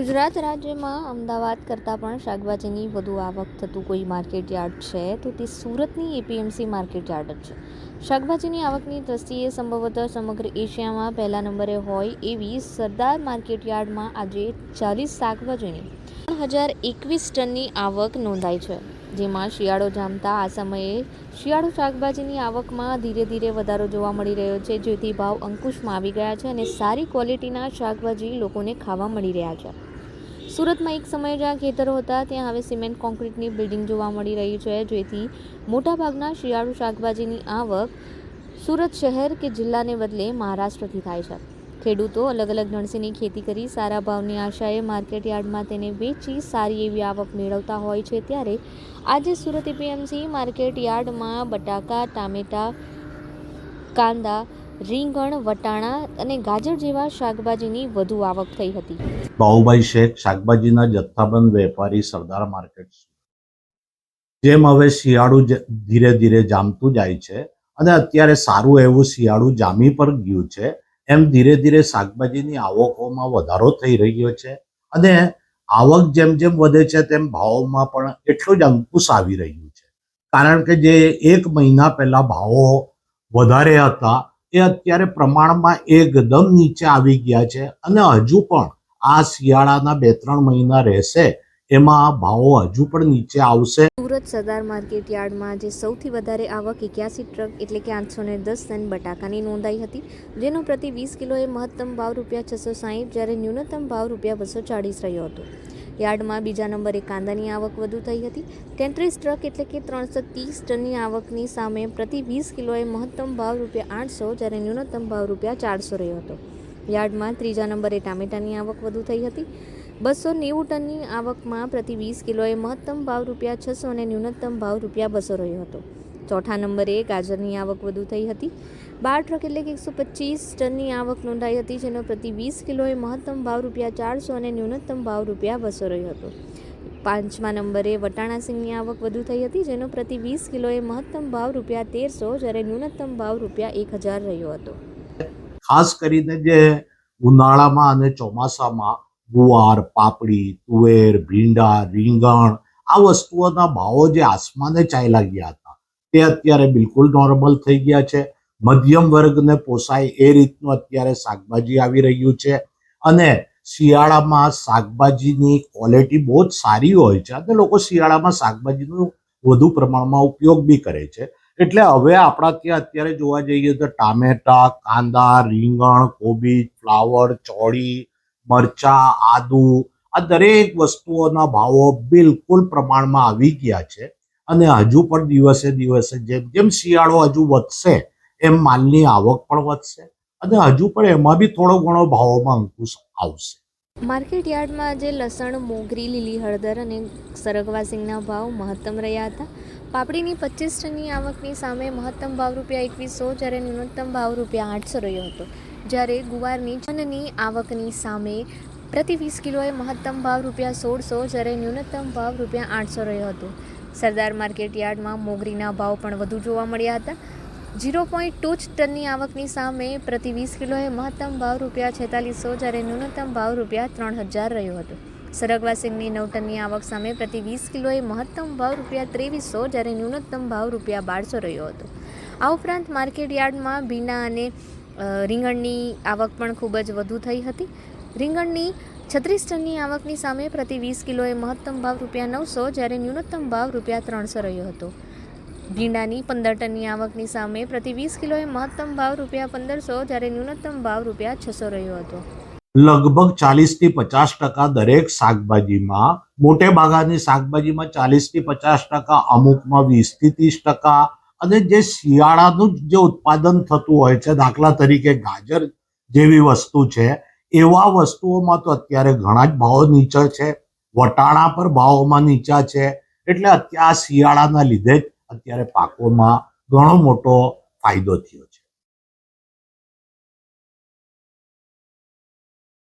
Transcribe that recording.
ગુજરાત રાજ્યમાં અમદાવાદ કરતાં પણ શાકભાજીની વધુ આવક થતું કોઈ માર્કેટ યાર્ડ છે, તો તે સુરતની એપીએમસી માર્કેટ યાર્ડ જ છે. શાકભાજીની આવકની દ્રષ્ટિએ સંભવતઃ સમગ્ર એશિયામાં પહેલા નંબરે હોય એવી સરદાર માર્કેટ યાર્ડમાં આજે ચાલીસ શાકભાજીની ત્રણ હજાર એકવીસ ટનની આવક નોંધાઈ છે, જેમાં શિયાળો જામતા આ સમયે શિયાળુ શાકભાજીની આવકમાં ધીરે ધીરે વધારો જોવા મળી રહ્યો છે, જેથી ભાવ અંકુશમાં આવી ગયા છે અને સારી ક્વોલિટીના શાકભાજી લોકોને ખાવા મળી રહ્યા છે. સુરતમાં એક સમયે જ્યાં ખેતરો હતા, ત્યાં હવે સિમેન્ટ કોન્ક્રીટની બિલ્ડિંગ જોવા મળી રહી છે. જેથી મોટાભાગના શિયાળુ શાકભાજીની આવક સુરત શહેર કે જિલ્લાને બદલે મહારાષ્ટ્રથી થાય છે. ખેડૂતો અલગ અલગ નણસીની ખેતી કરી સારા ભાવની આશાએ માર્કેટ યાર્ડમાં તેને વેચી સારી એવી આવક મેળવતા હોય છે. ત્યારે આજે સુરત એપીએમસી માર્કેટ યાર્ડમાં બટાકા, ટામેટા, કાંદા, રીંગણ, વટાણા અને ગાજર જેવા શાકભાજીની વધુ આવક થઈ હતી. બાહુભાઈ શેખ, શાકભાજીના જથ્થાબંધ વેપારી સરદાર માર્કેટ જેમ હવે શિયાળું ધીરે ધીરે જામતું જાય છે અને અત્યારે સારું એવું શિયાળું જામી પર ગયું છે, એમ ધીરે ધીરે શાકભાજીની આવકોમાં વધારો થઈ રહ્યો છે અને આવક જેમ જેમ વધે છે તેમ ભાવોમાં પણ એટલું જ અંકુશ આવી રહ્યું છે. કારણ કે જે એક મહિના પહેલા ભાવો વધારે હતા એ અત્યારે પ્રમાણમાં એકદમ નીચે આવી ગયા છે અને હજુ પણ આ શિયાળાના બે ત્રણ મહિના રહેશે. એમાં ભાવો હજુ પણ નીચે આવશે. સુરત સરદાર માર્કેટ યાર્ડમાં આજે સૌથી વધારે આવક એક્યાસી ટ્રક એટલે કે આઠસો ને દસ ટન બટાકાની નોંધાઈ હતી. જેનો પ્રતિ વીસ કિલોએ મહત્તમ ભાવ રૂપિયા છસો સાહીઠ જ્યારે ન્યૂનતમ ભાવ રૂપિયા બસો ચાળીસ રહ્યો હતો. યાર્ડમાં બીજા નંબરે કાંદાની આવક વધુ થઈ હતી. તેત્રીસ ટ્રક એટલે કે ત્રણસો ત્રીસ ટનની આવકની સામે પ્રતિ વીસ કિલોએ મહત્તમ ભાવ રૂપિયા આઠસો જ્યારે ન્યૂનતમ ભાવ રૂપિયા ચારસો રહ્યો હતો. યાર્ડમાં ત્રીજા નંબરે ટામેટાની આવક વધુ થઈ હતી. બસો નેવું ટનની આવકમાં પ્રતિ વીસ કિલોએ મહત્તમ ભાવ રૂપિયા છસો અને ન્યૂનતમ ભાવ રૂપિયા બસો રહ્યો હતો. ચોથા નંબરે ગાજરની આવક વધુ થઈ હતી. બાર ટ્રક એટલે કે એકસો પચીસ ટનની આવક નોંધાઈ હતી, જેનો પ્રતિ વીસ કિલોએ મહત્તમ ભાવ રૂપિયા ચારસો અને ન્યૂનતમ ભાવ રૂપિયા બસો રહ્યો હતો. પાંચમા નંબરે વટાણા સિંગની આવક વધુ થઈ હતી, જેનો પ્રતિ વીસ કિલોએ મહત્તમ ભાવ રૂપિયા તેરસો જ્યારે ન્યૂનતમ ભાવ રૂપિયા એક હજાર રહ્યો હતો. ખાસ કરીને જે ઉનાળામાં અને ચોમાસામાં ગુવાર, પાપડી, તુવેર, ભીંડા, રીંગણ આ વસ્તુઓના ભાવો જે આસમાને ચાલ્યા ગયા હતા, તે અત્યારે બિલકુલ નોર્મલ થઈ ગયા છે. મધ્યમ વર્ગને પોસાય એ રીતનું અત્યારે શાકભાજી આવી રહ્યું છે અને શિયાળામાં શાકભાજીની ક્વોલિટી બહુ જ સારી હોય છે અને લોકો શિયાળામાં શાકભાજીનો વધુ પ્રમાણમાં ઉપયોગ બી કરે છે. એટલે હવે આપણા ત્યાં અત્યારે જોવા જઈએ તો ટામેટા, કાંદા, રીંગણ કોબીજ ફ્લાવર, ચોળી, મરચા, આદુ આ દરેક વસ્તુઓના ભાવો બિલકુલ પ્રમાણમાં આવી ગયા છે. અને હજુ પણ દિવસે દિવસે જેમ જેમ શિયાળો હજુ વધશે, એમ માલની આવક પણ વધશે. અને હજુ પણ એમાં બી થોડો ઘણો ભાવોમાં અંકુશ આવશે. માર્કેટ યાર્ડમાં આજે લસણ, મોગરી, લીલી હળદર અને સરગવા સિંગના ભાવ મહત્તમ રહ્યા હતા. પાપડીની પચીસ ટનની આવકની સામે મહત્તમ ભાવ રૂપિયા એકવીસો, જ્યારે ન્યૂનતમ ભાવ રૂપિયા આઠસો રહ્યો હતો. જ્યારે ગુવારની ચનની આવકની સામે પ્રતિ વીસ કિલોએ મહત્તમ ભાવ રૂપિયા સોળસો, જ્યારે ન્યૂનતમ ભાવ રૂપિયા આઠસો રહ્યો હતો. સરદાર માર્કેટ યાર્ડમાં મોગરીના ભાવ પણ વધુ જોવા મળ્યા હતા. ઝીરો પોઈન્ટ ટુ જ ટનની આવકની સામે પ્રતિ વીસ કિલોએ મહત્તમ ભાવ રૂપિયા છેતાલીસો જ્યારે ન્યૂનતમ ભાવ રૂપિયા ત્રણ હજાર રહ્યો હતો. સરગવા સિંગની નવ ટનની આવક સામે પ્રતિ વીસ કિલોએ મહત્તમ ભાવ રૂપિયા ત્રેવીસો જ્યારે ન્યૂનતમ ભાવ રૂપિયા બારસો રહ્યો હતો. આ ઉપરાંત માર્કેટ યાર્ડમાં ભીના અને રીંગણની આવક પણ ખૂબ જ વધુ થઈ હતી. રીંગણની છત્રીસ ટનની આવકની સામે પ્રતિ વીસ કિલોએ મહત્તમ ભાવ રૂપિયા નવસો જ્યારે ન્યૂનતમ ભાવ રૂપિયા ત્રણસો રહ્યો હતો. ભીંડાની પંદર ટનની આવકની સામે પ્રતિ વીસ કિલોએ મહત્તમ ભાવ રૂપિયા પંદરસો જ્યારે ન્યૂનતમ ભાવ રૂપિયા છસો રહ્યો હતો. લગભગ ચાલીસથી પચાસ ટકા દરેક શાકભાજીમાં, મોટે ભાગાની શાકભાજીમાં ચાલીસથી પચાસ ટકા, અમુકમાં વીસથી ત્રીસ ટકા અને જે શિયાળાનું જે ઉત્પાદન થતું હોય છે, દાખલા તરીકે ગાજર જેવી વસ્તુ છે, એવા વસ્તુઓમાં તો અત્યારે ઘણા જ ભાવો નીચા છે. વટાણા પર ભાવોમાં નીચા છે. એટલે અત્યારે શિયાળાના લીધે જ અત્યારે પાકોમાં ઘણો મોટો ફાયદો થયો